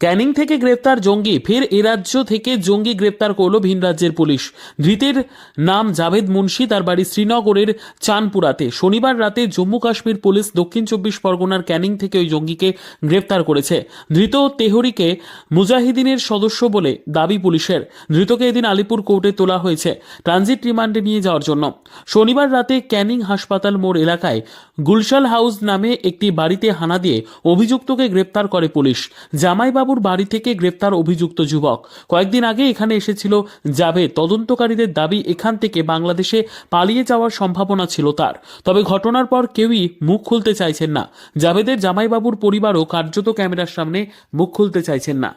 ক্যানিং থেকে গ্রেপ্তার জঙ্গি, ফের এ রাজ্য থেকে জঙ্গি গ্রেপ্তার করল ভিন রাজ্যের পুলিশ। ধৃতের নাম জাভেদ মুন্সি, তার বাড়ি শ্রীনগরের চানপুরাতে। শনিবার রাতে জম্মু কাশ্মীর পুলিশ দক্ষিণ চব্বিশ পরগনার ক্যানিং থেকে ওই জঙ্গিকে গ্রেপ্তার করেছে। ধৃত তেহরিকে মুজাহিদিনের সদস্য বলে দাবি পুলিশের। ধৃতকে এদিন আলিপুর কোর্টে তোলা হয়েছে ট্রানজিট রিমান্ডে নিয়ে যাওয়ার জন্য। শনিবার রাতে ক্যানিং হাসপাতাল মোড় এলাকায় গুলশাল হাউস নামে একটি বাড়িতে হানা দিয়ে অভিযুক্তকে গ্রেপ্তার করে পুলিশ। জামাইবাবুর বাড়ি থেকে গ্রেপ্তার অভিযুক্ত যুবক। কয়েকদিন আগে এখানে এসেছিল জাভেদ। তদন্তকারীদের দাবি, এখান থেকে বাংলাদেশে পালিয়ে যাওয়ার সম্ভাবনা ছিল তার। তবে ঘটনার পর কেউই মুখ খুলতে চাইছেন না। জাভেদের জামাইবাবুর পরিবারও কার্যত ক্যামেরার সামনে মুখ খুলতে চাইছেন না।